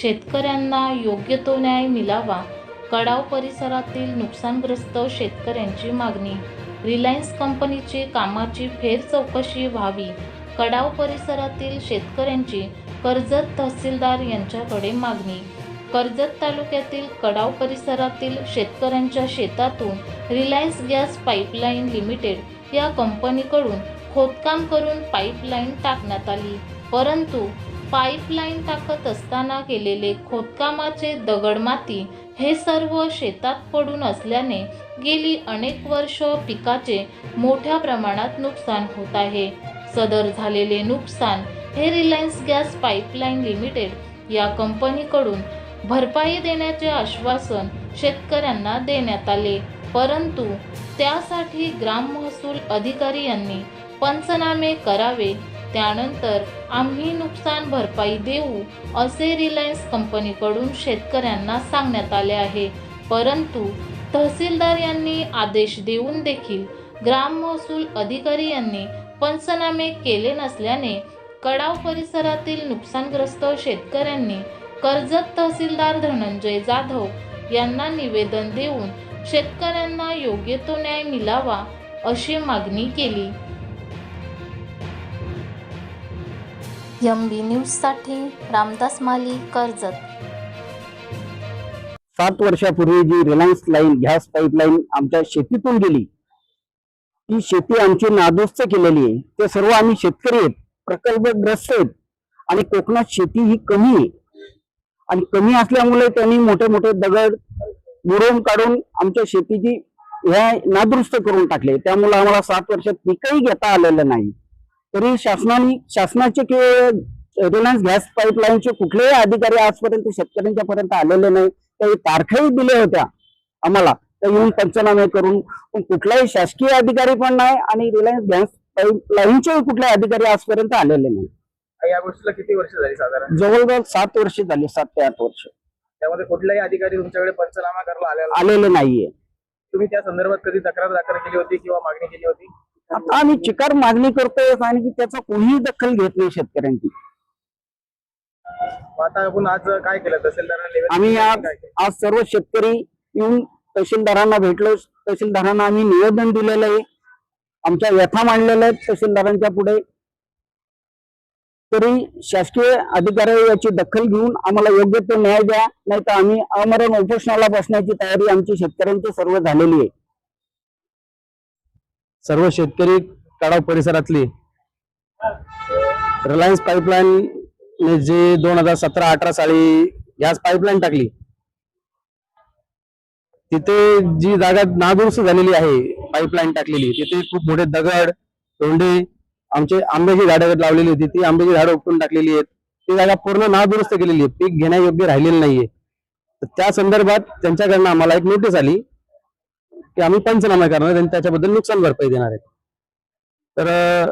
शेतकऱ्यांना योग्य तो न्याय मिळावा. कडाव परिसरातील नुकसानग्रस्त शेतकऱ्यांची मागणी. रिलायन्स कंपनीची कामाची फेर चौकशी व्हावी. कडाव परिसरातील शेतकऱ्यांची कर्जत तहसीलदार यांच्याकडे मागणी. कर्जत तालुक्यातील कडाव परिसरातील शेतकऱ्यांच्या शेतातून रिलायन्स गॅस पाईपलाईन लिमिटेड या कंपनीकडून खोदकाम करून पाईपलाईन टाकण्यात आली. परंतु पाईपलाईन टाकत असताना केलेले खोदकामाचे दगडमाती हे सर्व शेतात पडून असल्याने गेली अनेक वर्ष पिकाचे मोठ्या प्रमाणात नुकसान होत आहे. सदर झालेले नुकसान हे रिलायन्स गॅस पाईपलाईन लिमिटेड या कंपनीकडून भरपाई देण्याचे आश्वासन शेतकऱ्यांना देण्यात आले. परंतु त्यासाठी ग्राम महसूल अधिकारी यांनी पंचनामे करावे त्यानंतर आम्ही नुकसान भरपाई देऊ असे रिलायन्स कंपनीकडून शेतकऱ्यांना सांगण्यात आले आहे. परंतु तहसीलदार यांनी आदेश देऊन देखील ग्राम महसूल अधिकारी यांनी पंचनामे केले नसल्याने कडाव परिसरातील नुकसानग्रस्त शेतकऱ्यांनी कर्जत तहसीलदार धनंजय जाधव यांना निवेदन देऊन शेतकऱ्यांना योग्य तो न्याय मिळावा अशी मागणी केली. एम बी न्यूजसाठी रामदास माली कर्जत. सात वर्षापूर्वी जी रिलायन्स लाईन गॅस पाईपलाईन आमच्या शेतीतून गेली ती शेती आमची नादुस्त केलेली आहे. ते सर्व आम्ही शेतकरी आहेत प्रकल्पग्रस्त आहेत. आणि कोकणात शेती ही कमी आहे. आणि कमी असल्यामुळे त्यांनी मोठे मोठे दगड मुरवून काढून आमच्या शेतीची ह्या नादुरुस्त करून टाकले. त्यामुळे आम्हाला सात वर्षात पिकही घेता आलेलं नाही. तरी शासनाने शासनाचे किंवा रिलायन्स गॅस पाईपलाईनचे कुठलेही अधिकारी आजपर्यंत शेतकऱ्यांच्या पर्यंत आलेले नाही. काही तारखाही दिल्या होत्या आम्हाला. त्या येऊन पंचनामे करून पण कुठलाही शासकीय अधिकारी पण नाही आणि रिलायन्स गॅस पाईपलाईनचे कुठले अधिकारी आजपर्यंत आलेले नाही. या गोष्टीला किती वर्ष झाली साधारण? जवळजवळ सात वर्ष झाली सात ते आठ वर्ष. त्यामध्ये कुठलाही अधिकारी तुमच्याकडे पंचनामा करायला आलेला आलेले नाहीये. तुम्ही त्या संदर्भात कधी तक्रार दाखल केली होती किंवा मागणी केली होती? आता आम्ही चिकार मागणी करतोय आणि की त्याचा कोणीही दखल घेत नाही शेतकऱ्यांची. मग आता आपण आज काय केलं? तहसीलदारांना आम्ही आज? आज सर्व शेतकरी येऊन तहसीलदारांना भेटलो. तहसीलदारांना आम्ही निवेदन दिलेलं आहे. आमच्या व्यथा मांडलेल्या आहेत तहसीलदारांच्या पुढे. तरी शासकीय अधिकारी याची दखल घेऊन आम्हाला योग्य तो न्याय द्या. नाही तर आम्ही अमरण उपोषणाला बसण्याची तयारी आमची शेतकऱ्यांची सर्व झालेली आहे. सर्व शेतकरी कडाव परिसरातली रिलायन्स पाईपलाईन ने जे दोन हजार सतरा अठरा साली गॅस पाईपलाईन टाकली. तिथे जी जागा नादुरुस्त झालेली आहे पाईपलाईन टाकलेली. तिथे खूप मोठे दगड तोंडे आमचे आंब्याची झाडं लावलेली होती. ती आंब्याची झाडं उपटून टाकलेली आहेत. ती जागा पूर्ण नादुरुस्त केलेली आहे पीक घेण्यायोग्य राहिलेलं नाहीये. तर त्या संदर्भात त्यांच्याकडनं आम्हाला एक नोटीस आली. की आम्ही पंचनामा करणार आणि त्याच्याबद्दल नुकसान भरपाई देणार आहे तर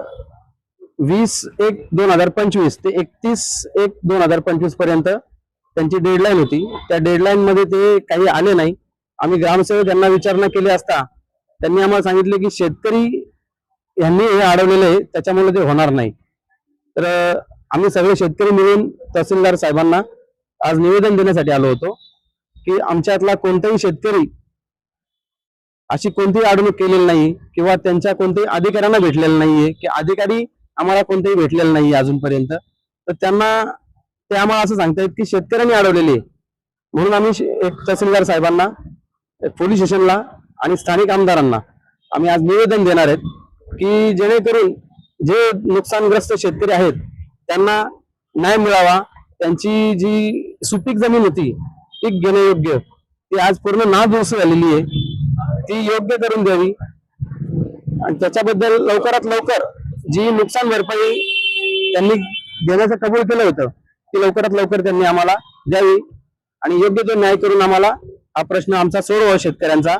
वीस एक दोन हजार पंचवीस ते एकतीस एक दोन हजार पंचवीसपर्यंत त्यांची डेडलाईन होती. त्या डेडलाईन मध्ये ते काही आले नाही. आम्ही ग्रामसेवक यांना विचारणा केली असता त्यांनी आम्हाला सांगितले की शेतकरी यांनी हे अडवलेलं आहे त्याच्यामुळे ते होणार नाही. तर आम्ही सगळे शेतकरी मिळून तहसीलदार साहेबांना आज निवेदन देण्यासाठी आलो होतो की आमच्यातला कोणताही शेतकरी अशी कोणतीही अडवणूक केलेली नाही किंवा त्यांच्या कोणत्याही अधिकाऱ्यांना भेटलेलं नाहीये की अधिकारी आम्हाला कोणतेही भेटलेलं नाही अजूनपर्यंत. तर त्यांना ते आम्हाला असं सांगतायत की शेतकऱ्यांनी अडवलेली आहे. म्हणून आम्ही शे- एक तहसीलदार साहेबांना पोलीस स्टेशनला आणि स्थानिक आमदारांना आम्ही आज निवेदन देणार आहेत की जेणेकरून जे नुकसानग्रस्त शेतकरी आहेत त्यांना न्याय मिळावा त्यांची जी सुपीक जमीन होती पीक घेण्यायोग्य ती आज पूर्ण नादुरुस्त झालेली आहे. ती योग्य करून द्यावी आणि त्याच्याबद्दल लवकरात लवकर जी नुकसान भरपाई त्यांनी देण्याचं कबूल केलं होतं ती लवकरात लवकर त्यांनी आम्हाला द्यावी. आणि योग्य तो न्याय करून आम्हाला हा प्रश्न आमचा सोडवा शेतकऱ्यांचा.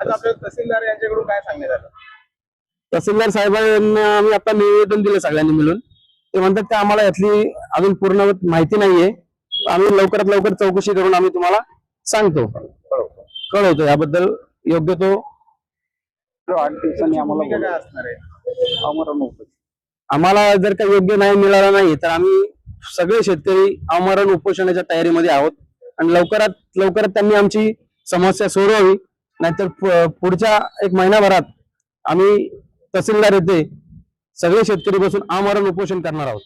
तहसीलदार यांच्याकडून काय सांगण्यात आलं? तहसीलदार साहेबांना आम्ही आता निवेदन दिलं सगळ्यांनी मिळून. ते म्हणतात की आम्हाला यातली अजून पूर्ण माहिती नाहीये. आम्ही लवकरात लवकर चौकशी करून आम्ही तुम्हाला सांगतो. कळवतो याबद्दल योग्य तो आठ दिवसांनी भूमिका आम्हाला काय असणार आहे? आमरण उपोषण. आम्हाला जर का योग्य न्याय मिळाला नाही तर आम्ही सगळे शेतकरी आमरण उपोषणाच्या तयारीमध्ये आहोत. आणि लवकरात लवकरात त्यांनी आमची समस्या सोडवावी. नाहीतर पुढच्या एक महिनाभरात आम्ही तहसीलदार येथे सगळे शेतकरी बसून आमरण उपोषण करणार आहोत.